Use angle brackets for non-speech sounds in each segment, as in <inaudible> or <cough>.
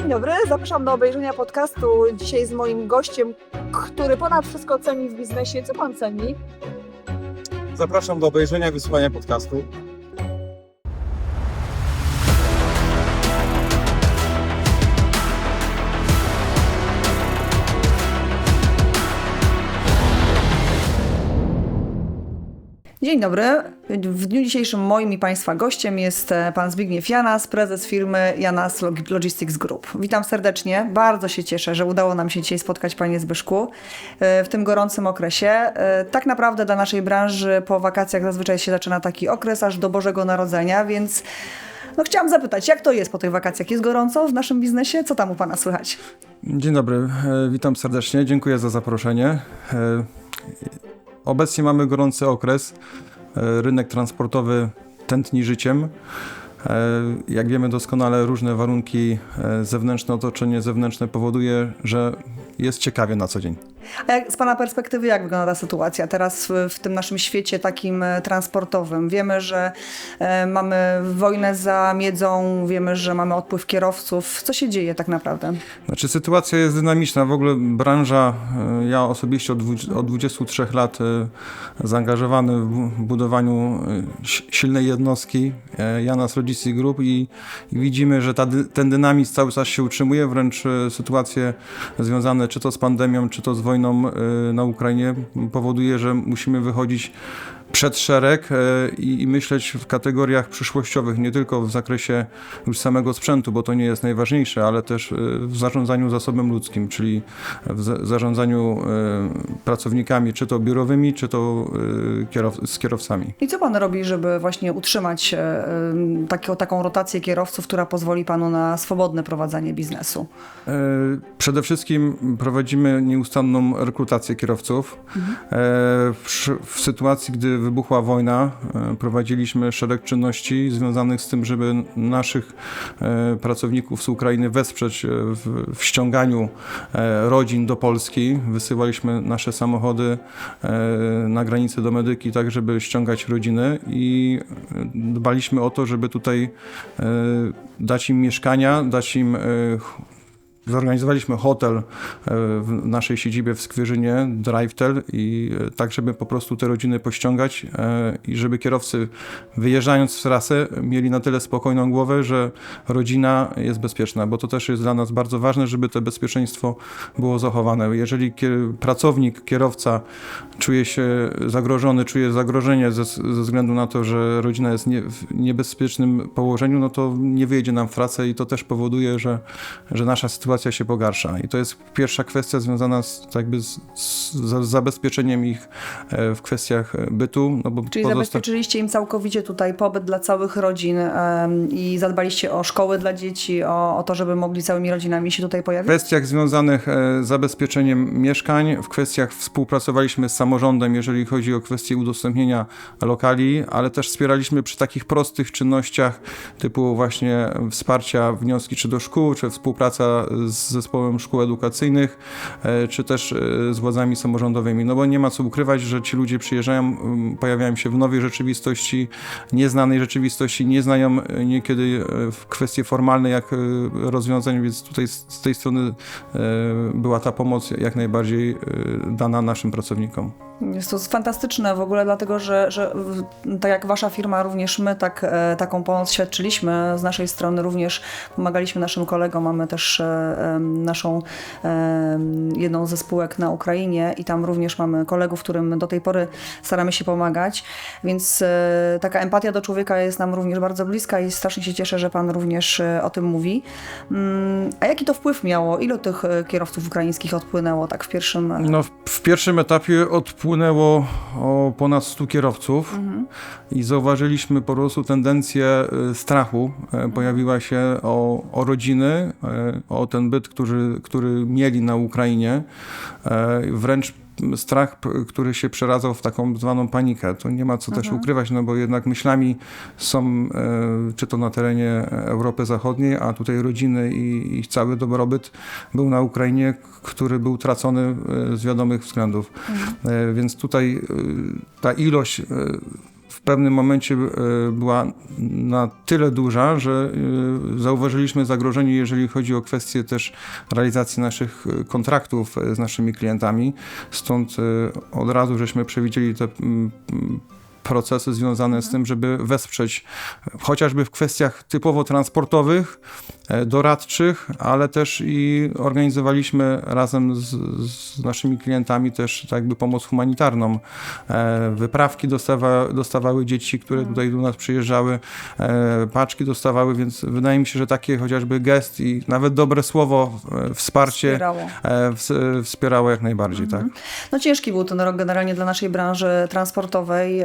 Dzień dobry, zapraszam do obejrzenia podcastu dzisiaj z moim gościem, który ponad wszystko ceni w biznesie. Co pan ceni? Zapraszam do obejrzenia i wysłuchania podcastu. Dzień dobry. W dniu dzisiejszym moim i Państwa gościem jest e, pan Zbigniew Janas, prezes firmy Janas Log- Logistics Group. Witam serdecznie. Bardzo się cieszę, że udało nam się dzisiaj spotkać, panie Zbyszku, e, w tym gorącym okresie. E, Tak naprawdę dla naszej branży po wakacjach zazwyczaj się zaczyna taki okres aż do Bożego Narodzenia, więc no chciałam zapytać, jak to jest po tych wakacjach? Jest gorąco w naszym biznesie? Co tam u pana słychać? Dzień dobry, witam serdecznie, dziękuję za zaproszenie. Obecnie mamy gorący okres. E, Rynek transportowy tętni życiem. E, Jak wiemy doskonale, różne warunki e, zewnętrzne, otoczenie zewnętrzne powoduje, że jest ciekawie na co dzień. A jak, z Pana perspektywy, jak wygląda ta sytuacja teraz w, w tym naszym świecie takim e, transportowym? Wiemy, że e, mamy wojnę za miedzą, wiemy, że mamy odpływ kierowców. Co się dzieje tak naprawdę? Znaczy sytuacja jest dynamiczna. W ogóle branża, e, ja osobiście od, od 23 lat e, zaangażowany w bu- budowaniu si- silnej jednostki e, Janas Logistics Group i, i widzimy, że ta, ten dynamizm cały czas się utrzymuje, wręcz sytuacje związane czy to z pandemią, czy to z wojną e, na Ukrainie powoduje, że musimy wychodzić przed szereg e, i, i myśleć w kategoriach przyszłościowych, nie tylko w zakresie już samego sprzętu, bo to nie jest najważniejsze, ale też e, w zarządzaniu zasobem ludzkim, czyli w za- zarządzaniu e, pracownikami, czy to biurowymi, czy to kierow- z kierowcami. I co Pan robi, żeby właśnie utrzymać em, taką, rotację kierowców, która pozwoli Panu na swobodne prowadzenie biznesu? Przede wszystkim prowadzimy nieustanną rekrutację kierowców. Przy- W sytuacji, gdy wybuchła wojna, e, prowadziliśmy szereg czynności związanych z tym, żeby naszych e, pracowników z Ukrainy wesprzeć e, w, w ściąganiu rodzin do Polski. Wysyłaliśmy nasze samochody na granicę do Medyki, tak żeby ściągać rodziny i dbaliśmy o to, żeby tutaj dać im mieszkania, dać im Zorganizowaliśmy hotel e, w naszej siedzibie w Skwierzynie, DriveTel i e, tak, żeby po prostu te rodziny pościągać e, i żeby kierowcy wyjeżdżając w trasę mieli na tyle spokojną głowę, że rodzina jest bezpieczna, bo to też jest dla nas bardzo ważne, żeby to bezpieczeństwo było zachowane. Jeżeli pracownik, kierowca czuje się zagrożony, czuje zagrożenie ze, ze względu na to, że rodzina jest nie, w niebezpiecznym położeniu, no to nie wyjedzie nam w trasę i to też powoduje, że, że nasza sytuacja się pogarsza. I to jest pierwsza kwestia związana z, tak jakby z, z za- zabezpieczeniem ich e, w kwestiach e, bytu. No bo Czyli pozosta- zabezpieczyliście im całkowicie tutaj pobyt dla całych rodzin em, i zadbaliście o szkoły dla dzieci, o, o to, żeby mogli całymi rodzinami się tutaj W pojawić? kwestiach związanych e, z zabezpieczeniem mieszkań, w kwestiach współpracowaliśmy z samorządem, jeżeli chodzi o kwestie udostępnienia lokali, ale też wspieraliśmy przy takich prostych czynnościach typu właśnie wsparcia wnioski czy do szkół, czy współpraca z zespołem szkół edukacyjnych, e, czy też e, z władzami samorządowymi. No bo nie ma co ukrywać, że ci ludzie przyjeżdżają, m, pojawiają się w nowej rzeczywistości, nieznanej rzeczywistości, nie znają e, niekiedy kwestie formalne jak rozwiązań, więc tutaj z, tej strony była ta pomoc jak najbardziej dana naszym pracownikom. Jest to fantastyczne w ogóle, dlatego że, że tak jak wasza firma, również my tak, e, taką pomoc świadczyliśmy. Z naszej strony również pomagaliśmy naszym kolegom. Mamy też e, naszą jedną ze spółek na Ukrainie i tam również mamy kolegów, którym do tej pory staramy się pomagać. Więc e, taka empatia do człowieka jest nam również bardzo bliska i strasznie się cieszę, że pan również o tym mówi. Mm, A jaki to wpływ miało? Ilu tych kierowców ukraińskich odpłynęło tak w pierwszym... No, w pierwszym etapie odpłynęło o ponad 100 kierowców i zauważyliśmy po prostu tendencję e, strachu. E, Pojawiła się o, o rodziny, e, o ten byt, który, który mieli na Ukrainie. Wręcz strach, który się przeradzał w taką zwaną panikę. To nie ma co też ukrywać, no bo jednak myślami są, e, czy to na terenie Europy Zachodniej, a tutaj rodziny i cały dobrobyt był na Ukrainie, który był tracony e, z wiadomych względów. E, Więc tutaj ta ilość w pewnym momencie e, była na tyle duża, że e, zauważyliśmy zagrożenie, jeżeli chodzi o kwestie też realizacji naszych e, kontraktów z naszymi klientami. Stąd od razu żeśmy przewidzieli te procesy związane z tym, żeby wesprzeć chociażby w kwestiach typowo transportowych, e, doradczych, ale też i organizowaliśmy razem z, z naszymi klientami też tak jakby pomoc humanitarną. E, Wyprawki dostawa, dostawały dzieci, które tutaj do nas przyjeżdżały, e, paczki dostawały, więc wydaje mi się, że takie chociażby gest i nawet dobre słowo, wsparcie Wspierało. ws- wspierało jak najbardziej, tak? No ciężki był ten rok generalnie dla naszej branży transportowej.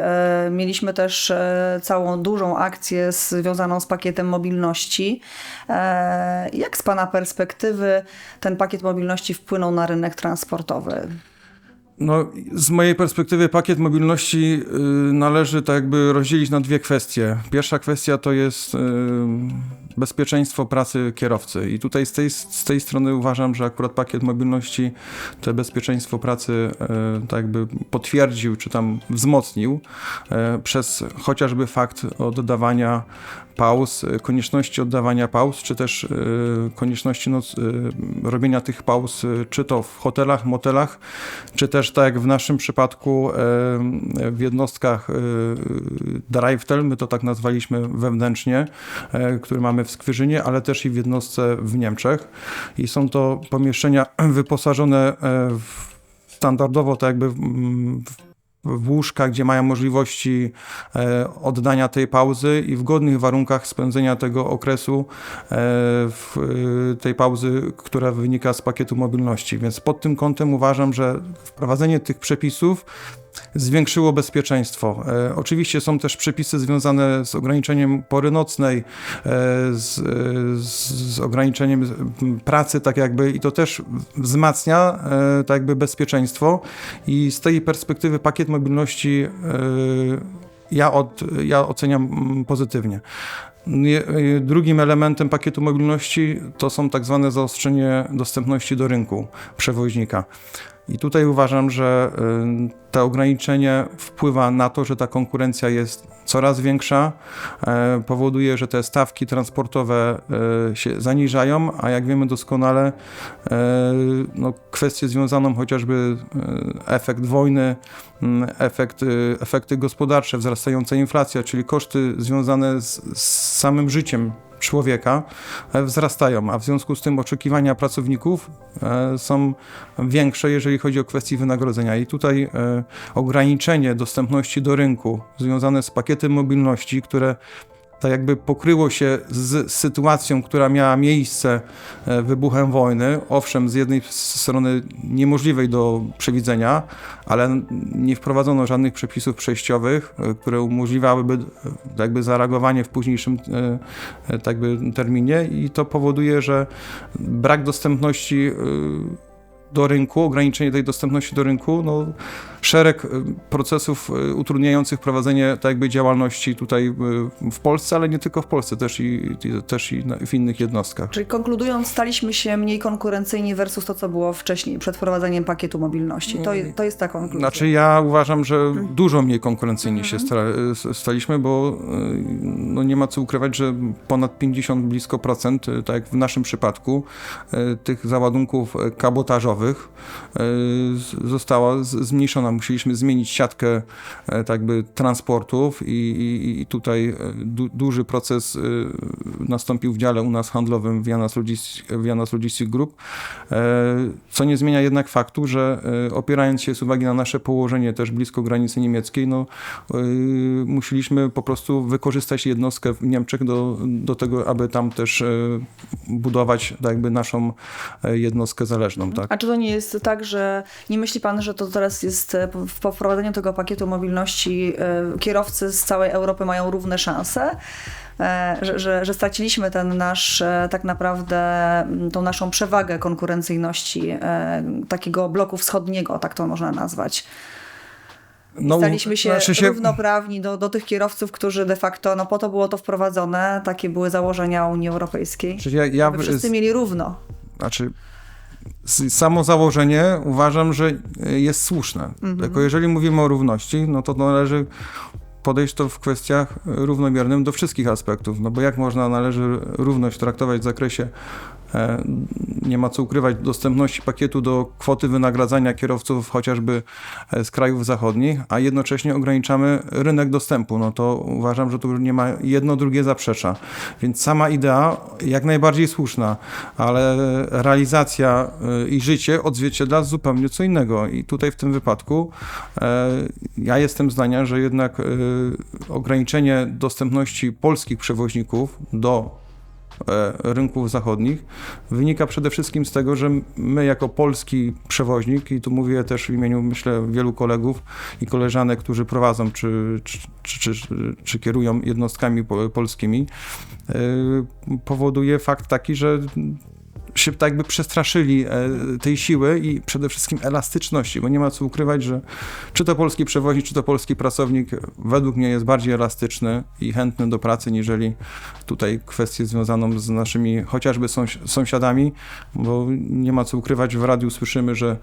Mieliśmy też e, całą dużą akcję związaną z pakietem mobilności. E, Jak z Pana perspektywy ten pakiet mobilności wpłynął na rynek transportowy? No, z mojej perspektywy pakiet mobilności y, należy tak jakby rozdzielić na dwie kwestie. Pierwsza kwestia to jest y, bezpieczeństwo pracy kierowcy i tutaj z tej, z tej strony uważam, że akurat pakiet mobilności to bezpieczeństwo pracy y, tak jakby potwierdził czy tam wzmocnił przez chociażby fakt oddawania pauz, y, konieczności oddawania pauz, czy też y, konieczności noc, y, robienia tych pauz, czy to w hotelach, motelach, czy też tak jak w naszym przypadku w jednostkach drive-tel, my to tak nazwaliśmy wewnętrznie, y, który mamy w Skwierzynie, ale też i w jednostce w Niemczech. I są to pomieszczenia <clears throat> wyposażone y, w standardowo tak jakby mm, w łóżka, gdzie mają możliwości e, oddania tej pauzy i w godnych warunkach spędzenia tego okresu e, w, e, tej pauzy, która wynika z pakietu mobilności. Więc pod tym kątem uważam, że wprowadzenie tych przepisów zwiększyło bezpieczeństwo. E, oczywiście są też przepisy związane z ograniczeniem pory nocnej, e, z, z, ograniczeniem pracy, tak jakby, i to też wzmacnia e, tak jakby bezpieczeństwo. I z tej perspektywy pakiet mobilności e, ja, od, ja oceniam mm, pozytywnie. Nie- e, Drugim elementem pakietu mobilności to są tak zwane zaostrzenie dostępności do rynku przewoźnika. I tutaj uważam, że y, to ograniczenie wpływa na to, że ta konkurencja jest coraz większa, e, powoduje, że te stawki transportowe e, się zaniżają, a jak wiemy doskonale, e, no, kwestie związaną chociażby efekt wojny, m, efekt, e, efekty gospodarcze, wzrastająca inflacja, czyli koszty związane z, z samym życiem człowieka e, wzrastają, a w związku z tym oczekiwania pracowników e, są większe, jeżeli chodzi o kwestie wynagrodzenia. I tutaj e, ograniczenie dostępności do rynku związane z pakietem mobilności, które tak jakby pokryło się z sytuacją, która miała miejsce e, wybuchem wojny. Owszem, z jednej strony niemożliwej do przewidzenia, ale nie wprowadzono żadnych przepisów przejściowych, e, które umożliwiałyby e, jakby zareagowanie w późniejszym tak terminie i to powoduje, że brak dostępności do rynku, ograniczenie tej dostępności do rynku, no, szereg y, procesów y, utrudniających prowadzenie tak jakby działalności tutaj y, w Polsce, ale nie tylko w Polsce, też i, też i w innych jednostkach. Czyli konkludując, staliśmy się mniej konkurencyjni versus to, co było wcześniej, przed wprowadzeniem pakietu mobilności. To, to jest ta konkluzja. Znaczy ja uważam, że dużo mniej konkurencyjnie się sta, s- staliśmy, bo no nie ma co ukrywać, że ponad 50 blisko procent, tak jak w naszym przypadku, tych załadunków kabotażowych została zmniejszona. Musieliśmy zmienić siatkę y, tak jakby transportów i, i, i tutaj y, du, duży proces y, nastąpił w dziale u nas handlowym w Janas Logistics, w Janas Logistics Group, e, co nie zmienia jednak faktu, że e, opierając się z uwagi na nasze położenie też blisko granicy niemieckiej, no, e, musieliśmy po prostu wykorzystać jednostkę w Niemczech do, do tego, aby tam też e, budować tak jakby naszą e, jednostkę zależną. Tak? A czy to nie jest tak, że nie myśli pan, że to teraz jest e, po- po wprowadzeniu tego pakietu mobilności e, kierowcy z całej Europy mają równe szanse? E, Że, że, że straciliśmy ten nasz, e, tak naprawdę, tą naszą przewagę konkurencyjności e, takiego bloku wschodniego, tak to można nazwać. No, Staliśmy się, znaczy równoprawni do, do tych kierowców, którzy de facto, no po to było to wprowadzone, takie były założenia Unii Europejskiej. Znaczy ja, ja, wszyscy mieli równo. Znaczy, samo założenie uważam, że y, jest słuszne. Tylko jeżeli mówimy o równości, no to należy podejść to w kwestiach równomiernym do wszystkich aspektów, no bo jak można należy równość traktować w zakresie e, nie ma co ukrywać dostępności pakietu do kwoty wynagradzania kierowców chociażby e, z krajów zachodnich, a jednocześnie ograniczamy rynek dostępu. No to uważam, że tu nie ma jedno drugie zaprzecza. Więc sama idea jak najbardziej słuszna, ale realizacja e, i życie odzwierciedla zupełnie co innego. I tutaj w tym wypadku ja jestem zdania, że jednak ograniczenie dostępności polskich przewoźników do e, rynków zachodnich wynika przede wszystkim z tego, że my jako polski przewoźnik, i tu mówię też w imieniu, myślę, wielu kolegów i koleżanek, którzy prowadzą czy, czy, czy, czy, kierują jednostkami po- polskimi, e, powoduje fakt taki, że się tak jakby przestraszyli e, tej siły i przede wszystkim elastyczności, bo nie ma co ukrywać, że czy to polski przewoźnik, czy to polski pracownik według mnie jest bardziej elastyczny i chętny do pracy, niżeli tutaj kwestię związaną z naszymi chociażby sąsi- sąsiadami, bo nie ma co ukrywać, w radiu słyszymy, że,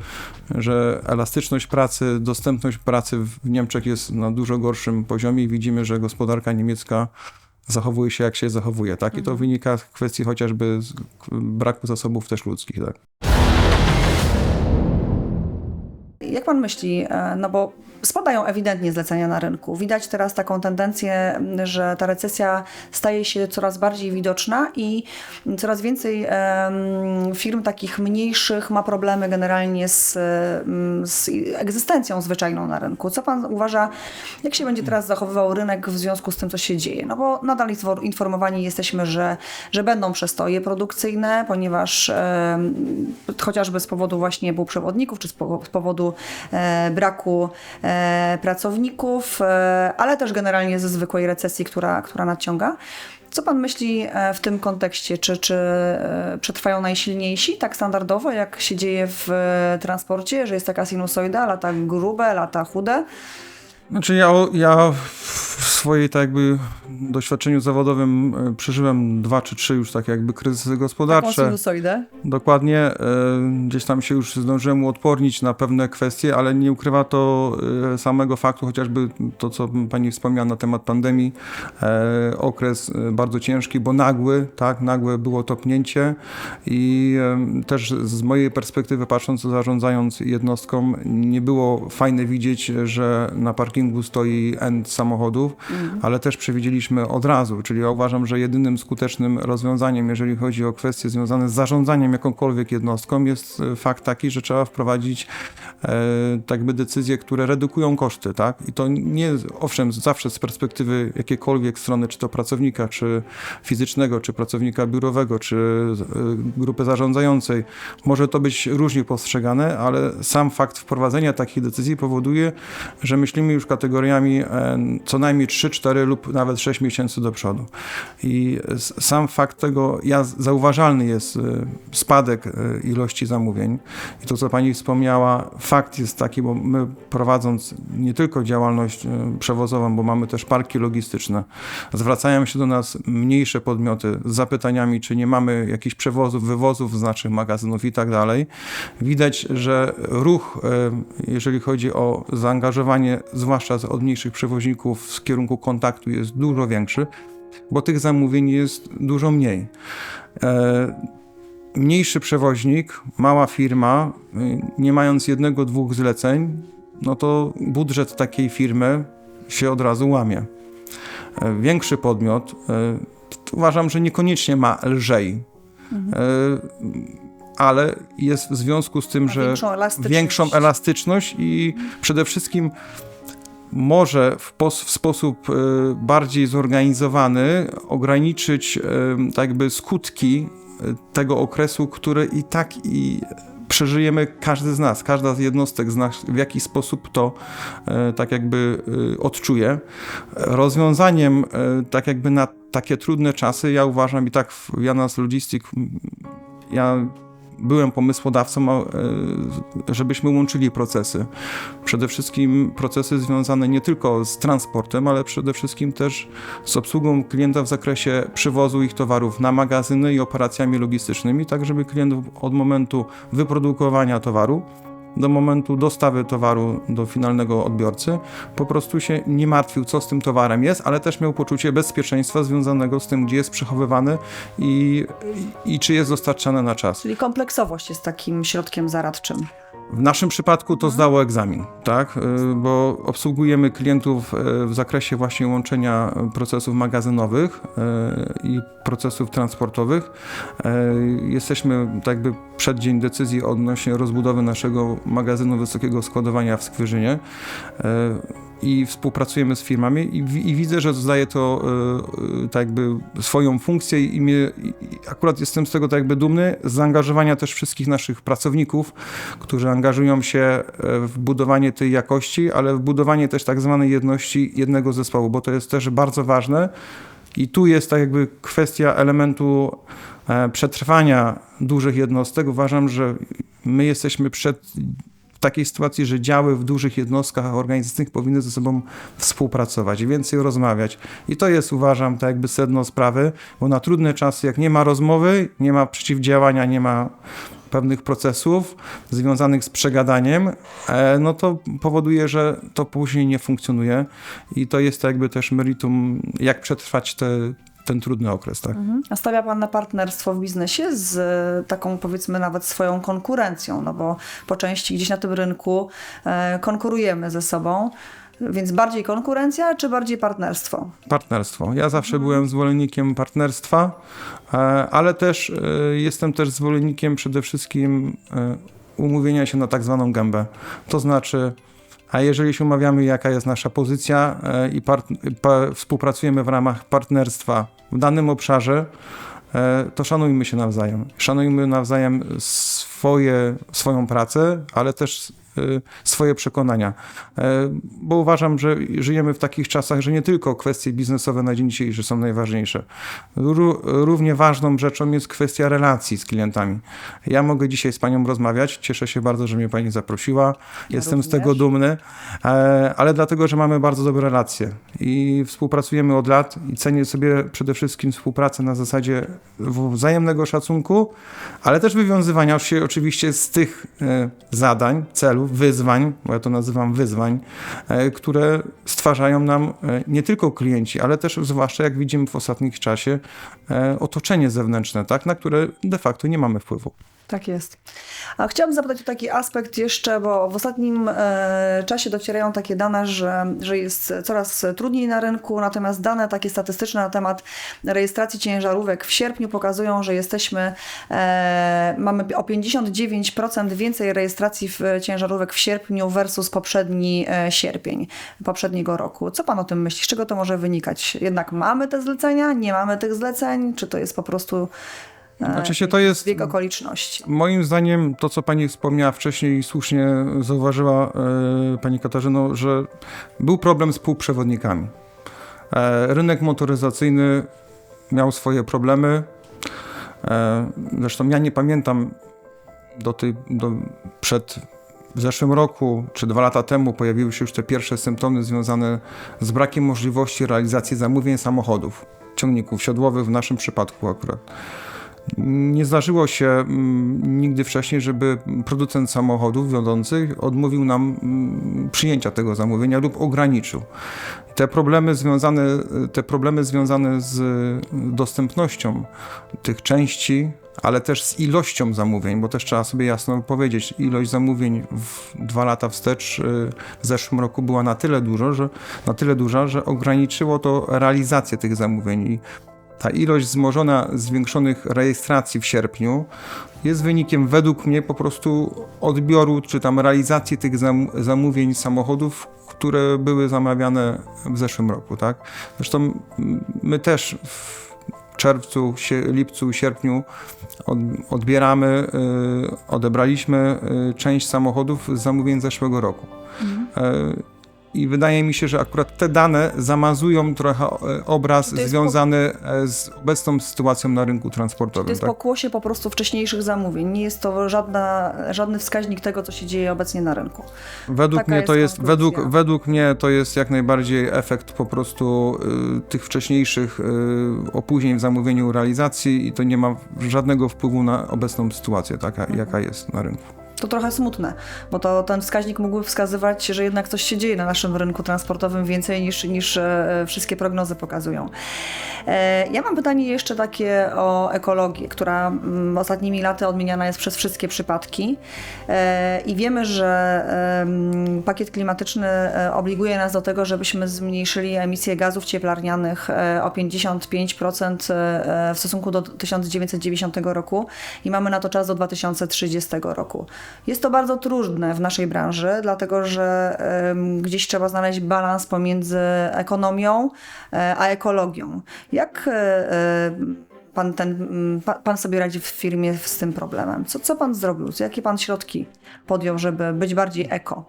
że elastyczność pracy, dostępność pracy w Niemczech jest na dużo gorszym poziomie i widzimy, że gospodarka niemiecka zachowuje się jak się zachowuje, tak? I to wynika z kwestii chociażby z braku zasobów też ludzkich, tak? Jak pan myśli, e, no bo spadają ewidentnie zlecenia na rynku. Widać teraz taką tendencję, że ta recesja staje się coraz bardziej widoczna i coraz więcej firm takich mniejszych ma problemy generalnie z, z egzystencją zwyczajną na rynku. Co pan uważa, jak się będzie teraz zachowywał rynek w związku z tym, co się dzieje? No bo nadal infor- informowani jesteśmy, że, że będą przestoje produkcyjne, ponieważ chociażby z powodu właśnie półprzewodników, czy z powodu e, braku e, pracowników, e, ale też generalnie ze zwykłej recesji, która, która nadciąga. Co pan myśli e, w tym kontekście? Czy, czy e, przetrwają najsilniejsi tak standardowo, jak się dzieje w e, transporcie, że jest taka sinusoida, lata grube, lata chude? Znaczy ja, ja swojej tak jakby doświadczeniu zawodowym e, przeżyłem dwa czy trzy już tak jakby kryzysy gospodarcze. sinusoidę? Dokładnie, e, gdzieś tam się już zdążyłem uodpornić na pewne kwestie, ale nie ukrywa to e, samego faktu, chociażby to, co pani wspomniała na temat pandemii, okres bardzo ciężki, bo nagły, tak, nagłe było topnięcie i też z mojej perspektywy patrząc, zarządzając jednostką, nie było fajne widzieć, że na parkingu stoi N samochodów, ale też przewidzieliśmy od razu, czyli ja uważam, że jedynym skutecznym rozwiązaniem, jeżeli chodzi o kwestie związane z zarządzaniem jakąkolwiek jednostką, jest e, fakt taki, że trzeba wprowadzić e, tak decyzje, które redukują koszty, tak? I to nie, owszem, zawsze z perspektywy jakiejkolwiek strony, czy to pracownika, czy fizycznego, czy pracownika biurowego, czy e, grupy zarządzającej, może to być różnie postrzegane, ale sam fakt wprowadzenia takich decyzji powoduje, że myślimy już kategoriami e, co najmniej 3, 4 lub nawet 6 miesięcy do przodu. I sam fakt tego, ja, zauważalny jest e, spadek e, ilości zamówień. I to, co pani wspomniała, fakt jest taki, bo my prowadząc nie tylko działalność e, przewozową, bo mamy też parki logistyczne, zwracają się do nas mniejsze podmioty z zapytaniami, czy nie mamy jakichś przewozów, wywozów z naszych magazynów i tak dalej. Widać, że ruch, jeżeli chodzi o zaangażowanie, zwłaszcza od mniejszych przewoźników w kierunku kontaktu jest dużo większy, bo tych zamówień jest dużo mniej. E, Mniejszy przewoźnik, mała firma, y, nie mając jednego, dwóch zleceń, no to budżet takiej firmy się od razu łamie. E, Większy podmiot, e, uważam, że niekoniecznie ma lżej, E, ale jest w związku z tym, Ma że większą elastyczność. większą elastyczność i przede wszystkim może w, w sposób e, bardziej zorganizowany ograniczyć e, tak jakby skutki e, tego okresu, który i tak i przeżyjemy każdy z nas, każda z jednostek z nas w jakiś sposób to tak jakby odczuje. Rozwiązaniem tak jakby na takie trudne czasy ja uważam i tak w Janas Logistic m, ja byłem pomysłodawcą, e, żebyśmy łączyli procesy. Przede wszystkim procesy związane nie tylko z transportem, ale przede wszystkim też z obsługą klienta w zakresie przywozu ich towarów na magazyny i operacjami logistycznymi, tak żeby klient od momentu wyprodukowania towaru do momentu dostawy towaru do finalnego odbiorcy, po prostu się nie martwił, co z tym towarem jest, ale też miał poczucie bezpieczeństwa związanego z tym, gdzie jest przechowywany i, i, czy jest dostarczany na czas. Czyli kompleksowość jest takim środkiem zaradczym. W naszym przypadku to zdało egzamin, tak? Y, Bo obsługujemy klientów y, w zakresie właśnie łączenia procesów magazynowych y, i procesów transportowych. Jesteśmy tak jakby przed dzień decyzji odnośnie rozbudowy naszego magazynu wysokiego składowania w Skwierzynie y, i współpracujemy z firmami i, i widzę, że zdaje to y, tak jakby swoją funkcję i, mnie, i akurat jestem z tego tak jakby dumny, z zaangażowania też wszystkich naszych pracowników, którzy angażują się e, w budowanie tej jakości, ale w budowanie też tak zwanej jedności jednego zespołu, bo to jest też bardzo ważne i tu jest tak jakby kwestia elementu przetrwania dużych jednostek. Uważam, że my jesteśmy przed takiej sytuacji, że działy w dużych jednostkach organizacyjnych powinny ze sobą współpracować i więcej rozmawiać. I to jest, uważam, tak jakby sedno sprawy, bo na trudne czasy, jak nie ma rozmowy, nie ma przeciwdziałania, nie ma pewnych procesów związanych z przegadaniem, e, no to powoduje, że to później nie funkcjonuje i to jest jakby też meritum, jak przetrwać te, ten trudny okres, tak? Mhm. A stawia Pan na partnerstwo w biznesie z e, taką powiedzmy nawet swoją konkurencją, no bo po części gdzieś na tym rynku e, konkurujemy ze sobą, więc bardziej konkurencja czy bardziej partnerstwo? Partnerstwo. Ja zawsze byłem zwolennikiem partnerstwa, e, ale też jestem też zwolennikiem przede wszystkim umówienia się na tak zwaną gębę. To znaczy, a jeżeli się umawiamy, jaka jest nasza pozycja e, i współpracujemy w ramach partnerstwa w danym obszarze, e, to szanujmy się nawzajem. Szanujmy nawzajem swoje, swoją pracę, ale też e, swoje przekonania. E, Bo uważam, że żyjemy w takich czasach, że nie tylko kwestie biznesowe na dzień dzisiejszy są najważniejsze. Ró- Równie ważną rzeczą jest kwestia relacji z klientami. Ja mogę dzisiaj z panią rozmawiać, cieszę się bardzo, że mnie pani zaprosiła. Jestem z tego również. dumny, e, ale dlatego, że mamy bardzo dobre relacje i współpracujemy od lat i cenię sobie przede wszystkim współpracę na zasadzie wzajemnego szacunku, ale też wywiązywania się oczywiście z tych e, zadań, celów, wyzwań, bo ja to nazywam wyzwań, e, które stwarzają nam e, nie tylko klienci, ale też zwłaszcza jak widzimy w ostatnim czasie otoczenie zewnętrzne, tak, na które de facto nie mamy wpływu. Tak jest. A chciałabym zapytać o taki aspekt jeszcze, bo w ostatnim e, czasie docierają takie dane, że, że jest coraz trudniej na rynku, natomiast dane takie statystyczne na temat rejestracji ciężarówek w sierpniu pokazują, że jesteśmy, e, mamy o 59% więcej rejestracji w, ciężarówek w sierpniu versus poprzedni e, sierpień poprzedniego roku. Co pan o tym myśli? Z czego to może wynikać? Jednak mamy te zlecenia, nie mamy tych zleceń, czy to jest po prostu Znaczy się to jest zbieg okoliczności? Moim zdaniem to, co pani wspomniała wcześniej i słusznie zauważyła e, pani Katarzyno, że był problem z półprzewodnikami. E, rynek motoryzacyjny miał swoje problemy. E, zresztą ja nie pamiętam do tej, do, przed w zeszłym roku czy dwa lata temu pojawiły się już te pierwsze symptomy związane z brakiem możliwości realizacji zamówień samochodów, ciągników siodłowych w naszym przypadku akurat. Nie zdarzyło się mm, nigdy wcześniej, żeby producent samochodów wiodących odmówił nam mm, przyjęcia tego zamówienia lub ograniczył. Te problemy związane, te problemy związane z dostępnością tych części, ale też z ilością zamówień, bo też trzeba sobie jasno powiedzieć, ilość zamówień w dwa lata wstecz y, w zeszłym roku była na tyle dużo, że na tyle duża, że ograniczyło to realizację tych zamówień ta ilość wzmożona zwiększonych rejestracji w sierpniu jest wynikiem według mnie po prostu odbioru czy tam realizacji tych zam zamówień samochodów, które były zamawiane w zeszłym roku, tak? Zresztą my też w czerwcu, lipcu, sierpniu od, odbieramy, y, odebraliśmy y, część samochodów z zamówień zeszłego roku. Y, i wydaje mi się, że akurat te dane zamazują trochę e, obraz związany e, z obecną sytuacją na rynku transportowym. To jest tak? pokłosie po prostu wcześniejszych zamówień. Nie jest to żadna, żadny wskaźnik tego, co się dzieje obecnie na rynku. Według taka mnie to jest jest, według, według mnie to jest jak najbardziej efekt po prostu y, tych wcześniejszych y, opóźnień w zamówieniu realizacji i to nie ma żadnego wpływu na obecną sytuację, taka, Mhm. jaka jest na rynku. To trochę smutne, bo to ten wskaźnik mógłby wskazywać, że jednak coś się dzieje na naszym rynku transportowym więcej niż, niż e, wszystkie prognozy pokazują. E, Ja mam pytanie jeszcze takie o ekologię, która mm, ostatnimi laty odmieniana jest przez wszystkie przypadki E, i wiemy, że pakiet klimatyczny obliguje nas do tego, żebyśmy zmniejszyli emisję gazów cieplarnianych o 55% e, w stosunku do 1990 roku i mamy na to czas do 2030 roku. Jest to bardzo trudne w naszej branży, dlatego że gdzieś trzeba znaleźć balans pomiędzy ekonomią e, a ekologią. Jak e, e, pan, ten, pa- pan sobie radzi w firmie z tym problemem? Co, co pan zrobił? Jakie pan środki podjął, żeby być bardziej eko?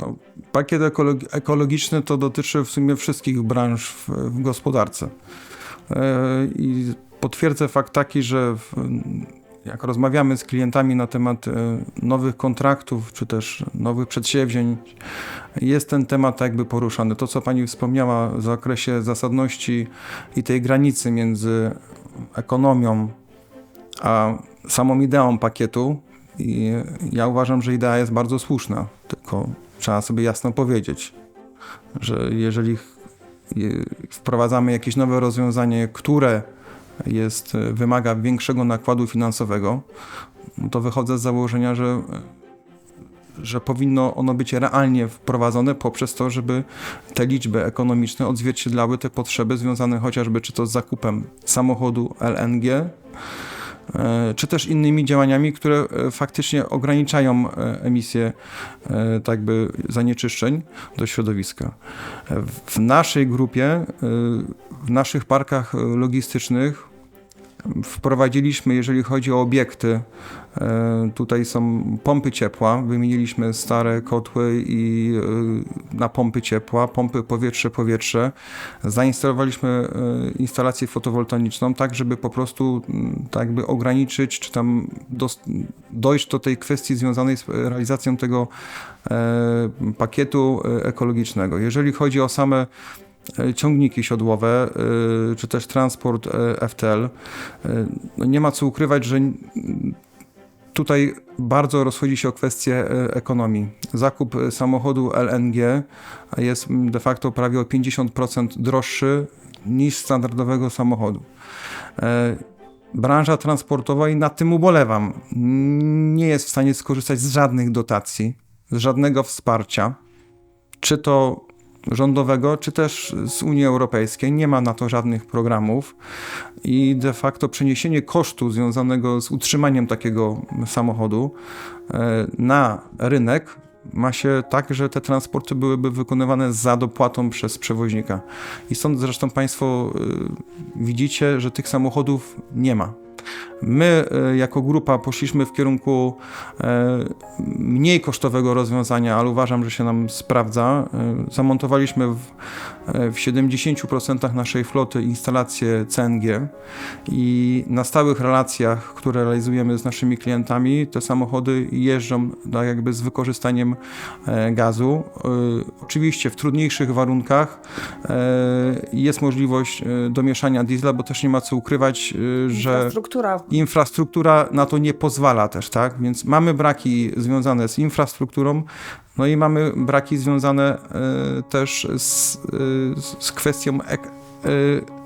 No, pakiet ekologi- ekologiczny to dotyczy w sumie wszystkich branż w, w gospodarce. I potwierdzę fakt taki, że w, jak rozmawiamy z klientami na temat e, nowych kontraktów, czy też nowych przedsięwzięć, jest ten temat jakby poruszany. To, co Pani wspomniała w zakresie zasadności i tej granicy między ekonomią a samą ideą pakietu, i ja uważam, że idea jest bardzo słuszna, tylko trzeba sobie jasno powiedzieć, że jeżeli wprowadzamy jakieś nowe rozwiązanie, które jest, e, wymaga większego nakładu finansowego, to wychodzę z założenia, że, że powinno ono być realnie wprowadzone poprzez to, żeby te liczby ekonomiczne odzwierciedlały te potrzeby związane chociażby czy to z zakupem samochodu LNG, e, czy też innymi działaniami, które e, faktycznie ograniczają emisję tak by zanieczyszczeń do środowiska. W naszej grupie, w naszych parkach logistycznych wprowadziliśmy, jeżeli chodzi o obiekty, e, tutaj są pompy ciepła, wymieniliśmy stare kotły i e, na pompy ciepła, pompy powietrze-powietrze. Zainstalowaliśmy e, instalację fotowoltaiczną, tak żeby po prostu m, tak jakby ograniczyć, czy tam dojść do tej kwestii związanej z realizacją tego pakietu ekologicznego. Jeżeli chodzi o same ciągniki siodłowe, e, czy też transport e, FTL, e, no nie ma co ukrywać, że tutaj bardzo rozchodzi się o kwestię e, ekonomii. Zakup e, samochodu LNG jest de facto prawie o 50% droższy niż standardowego samochodu. E, Branża transportowa i nad tym ubolewam. Nie jest w stanie skorzystać z żadnych dotacji, z żadnego wsparcia, czy to rządowego, czy też z Unii Europejskiej. Nie ma na to żadnych programów i de facto przeniesienie kosztu związanego z utrzymaniem takiego samochodu e, na rynek ma się tak, że te transporty byłyby wykonywane za dopłatą przez przewoźnika. I stąd zresztą Państwo y, widzicie, że tych samochodów nie ma. My e, jako grupa poszliśmy w kierunku e, mniej kosztowego rozwiązania, ale uważam, że się nam sprawdza. E, Zamontowaliśmy w, w 70% naszej floty instalację CNG i na stałych relacjach, które realizujemy z naszymi klientami, te samochody jeżdżą tak jakby z wykorzystaniem e, gazu. E, Oczywiście w trudniejszych warunkach e, jest możliwość domieszania diesla, bo też nie ma co ukrywać, że Infrastruktura infrastruktura na to nie pozwala też, tak? Więc mamy braki związane z infrastrukturą, no i mamy braki związane e, też z, e, z kwestią ek, e,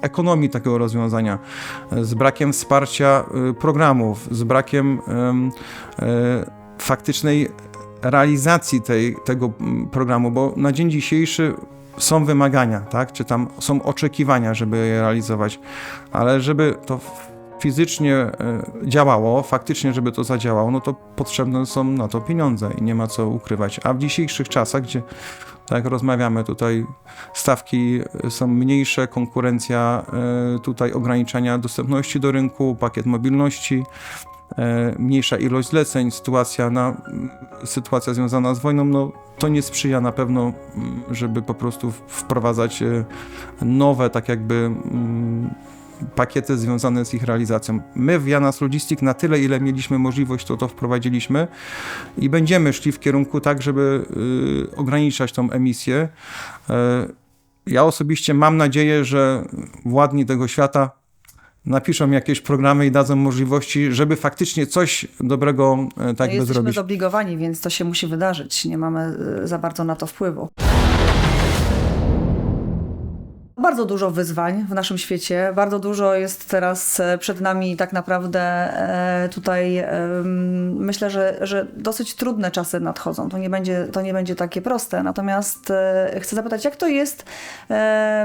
ekonomii takiego rozwiązania, z brakiem wsparcia programów, z brakiem em, faktycznej realizacji tej, tego programu, bo na dzień dzisiejszy są wymagania, tak? Czy tam są oczekiwania, żeby je realizować, ale żeby to fizycznie e, działało, faktycznie, żeby to zadziałało, no to potrzebne są na to pieniądze i nie ma co ukrywać. A w dzisiejszych czasach, gdzie tak rozmawiamy tutaj, stawki są mniejsze, konkurencja, e, tutaj ograniczenia dostępności do rynku, pakiet mobilności, e, mniejsza ilość zleceń, sytuacja, na, sytuacja związana z wojną, no to nie sprzyja na pewno, żeby po prostu wprowadzać e, nowe, tak jakby pakiety związane z ich realizacją. My w Janas Logistic na tyle, ile mieliśmy możliwość, to to wprowadziliśmy i będziemy szli w kierunku tak, żeby y, ograniczać tą emisję. Y, ja osobiście mam nadzieję, że władni tego świata napiszą jakieś programy i dadzą możliwości, żeby faktycznie coś dobrego e, tak no jesteśmy zrobić. zobligowani, więc to się musi wydarzyć. Nie mamy y, za bardzo na to wpływu. Bardzo dużo wyzwań w naszym świecie, bardzo dużo jest teraz e, przed nami tak naprawdę e, tutaj myślę, że, że dosyć trudne czasy nadchodzą. To nie będzie, to nie będzie takie proste. Natomiast e, chcę zapytać, jak to jest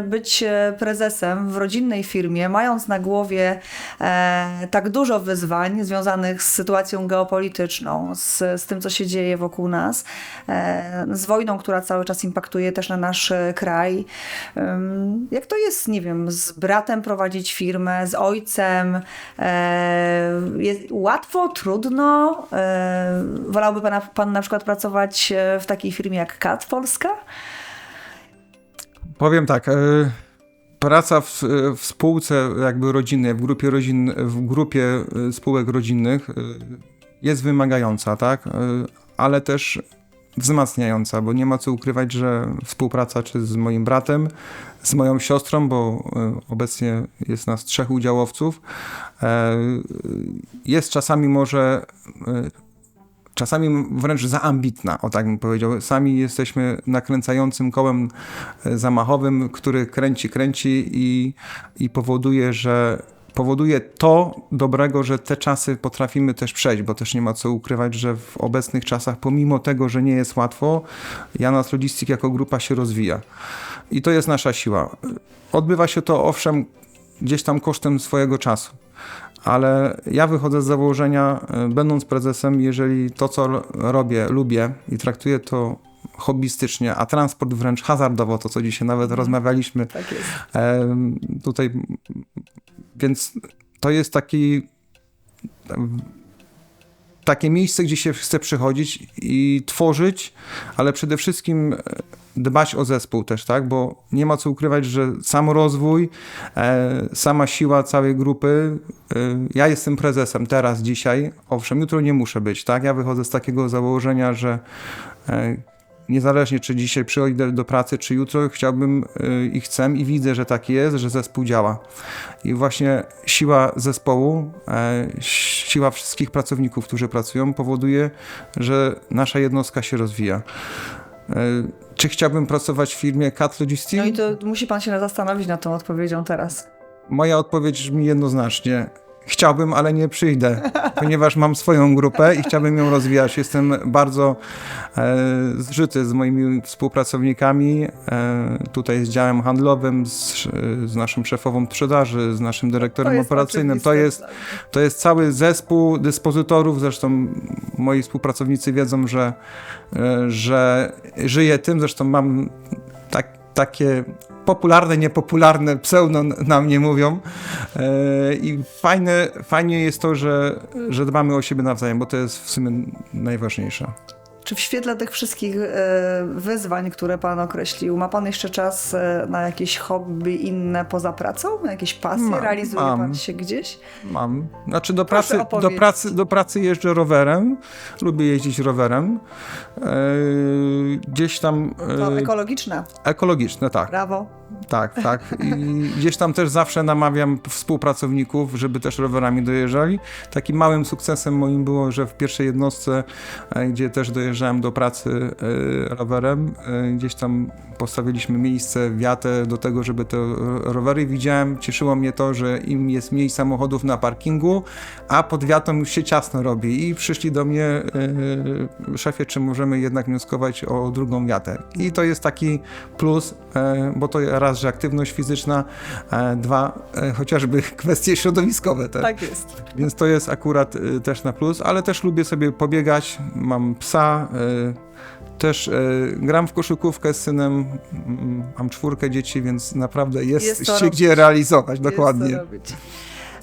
być prezesem w rodzinnej firmie, mając na głowie tak dużo wyzwań związanych z sytuacją geopolityczną, z, z tym, co się dzieje wokół nas, z wojną, która cały czas impaktuje też na nasz kraj. Jak to jest, nie wiem, z bratem prowadzić firmę, z ojcem? E, Jest łatwo, trudno? E, Wolałby pan, pan na przykład pracować e, w takiej firmie jak Kat Polska? Powiem tak, praca w, w spółce jakby rodzinnej, w grupie, rodzin, w grupie spółek rodzinnych jest wymagająca, tak, ale też wzmacniająca, bo nie ma co ukrywać, że współpraca czy z moim bratem, z moją siostrą, bo e, obecnie jest nas trzech udziałowców, e, jest czasami może e, czasami wręcz za ambitna, o tak bym powiedział. Sami jesteśmy nakręcającym kołem zamachowym, który kręci, kręci i, i powoduje, że powoduje to dobrego, że te czasy potrafimy też przejść, bo też nie ma co ukrywać, że w obecnych czasach, pomimo tego, że nie jest łatwo, Janas Logistik jako grupa się rozwija. I to jest nasza siła. Odbywa się to owszem gdzieś tam kosztem swojego czasu. Ale ja wychodzę z założenia, e, będąc prezesem, jeżeli to, co ro- robię, lubię i traktuję to hobbystycznie, a transport wręcz hazardowo, to co dzisiaj nawet rozmawialiśmy Tak jest. tutaj, więc to jest taki takie miejsce, gdzie się chce przychodzić i tworzyć, ale przede wszystkim e, dbać o zespół też, tak? Bo nie ma co ukrywać, że sam rozwój, e, sama siła całej grupy. E, ja jestem prezesem teraz, dzisiaj, owszem, jutro nie muszę być, tak? Ja wychodzę z takiego założenia, że e, niezależnie czy dzisiaj przyjdę do pracy, czy jutro, chciałbym e, i chcę i widzę, że tak jest, że zespół działa. I właśnie siła zespołu, e, siła wszystkich pracowników, którzy pracują, powoduje, że nasza jednostka się rozwija. E, Czy chciałbym pracować w firmie Cat Logistics? No i to musi pan się zastanowić nad tą odpowiedzią teraz. Moja odpowiedź brzmi jednoznacznie. Chciałbym, ale nie przyjdę, ponieważ mam swoją grupę i chciałbym ją rozwijać. Jestem bardzo e, zżyty z moimi współpracownikami, e, tutaj z działem handlowym, z, z naszą szefową sprzedaży, z naszym dyrektorem operacyjnym. To jest, to jest cały zespół dyspozytorów, zresztą moi współpracownicy wiedzą, że, e, że żyję tym, zresztą mam tak, takie popularne, niepopularne pseudo na mnie mówią E, i fajne, fajnie jest to, że, że dbamy o siebie nawzajem, bo to jest w sumie najważniejsze. Czy w świetle tych wszystkich e, wyzwań, które Pan określił, ma Pan jeszcze czas e, na jakieś hobby inne poza pracą? Na jakieś pasje? Mam, Realizuje mam. Pan się gdzieś? Mam. Znaczy do Proszę pracy, do pracy, do pracy jeżdżę rowerem. Lubię jeździć rowerem. E, gdzieś tam... To ekologiczne. ekologiczne, tak. Brawo. Tak, tak. I gdzieś tam też zawsze namawiam współpracowników, żeby też rowerami dojeżdżali. Takim małym sukcesem moim było, że w pierwszej jednostce, e, gdzie też dojeżdżałem do pracy e, rowerem, e, gdzieś tam postawiliśmy miejsce, wiatę do tego, żeby te rowery widziałem. Cieszyło mnie to, że im jest mniej samochodów na parkingu, a pod wiatą już się ciasno robi. I przyszli do mnie, szefie, czy możemy jednak wnioskować o drugą wiatę. I to jest taki plus, bo to raz, że aktywność fizyczna, e, dwa, e, chociażby <laughs> kwestie środowiskowe też. Tak jest. Więc to jest akurat y, też na plus, ale też lubię sobie pobiegać. Mam psa, też y, gram w koszykówkę z synem, mam czwórkę dzieci, więc naprawdę jest, Jest się robić. gdzie realizować, Jest dokładnie. robić.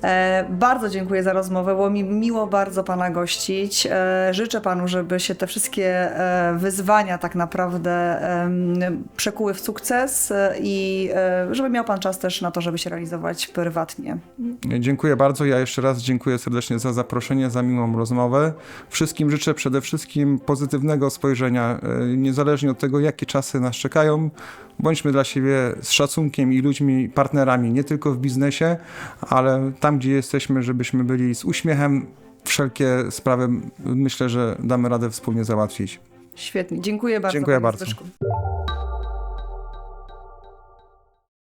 E, bardzo dziękuję za rozmowę, było mi miło bardzo Pana gościć. E, życzę Panu, żeby się te wszystkie e, wyzwania tak naprawdę przekuły w sukces i żeby miał Pan czas też na to, żeby się realizować prywatnie. Dziękuję bardzo. Ja jeszcze raz dziękuję serdecznie za zaproszenie, za miłą rozmowę. Wszystkim życzę przede wszystkim pozytywnego spojrzenia, niezależnie od tego, jakie czasy nas czekają. Bądźmy dla siebie z szacunkiem i ludźmi, partnerami, nie tylko w biznesie, ale tam, gdzie jesteśmy, żebyśmy byli z uśmiechem. Wszelkie sprawy myślę, że damy radę wspólnie załatwić. Świetnie. Dziękuję bardzo. Dziękuję bardzo. Zbyszku.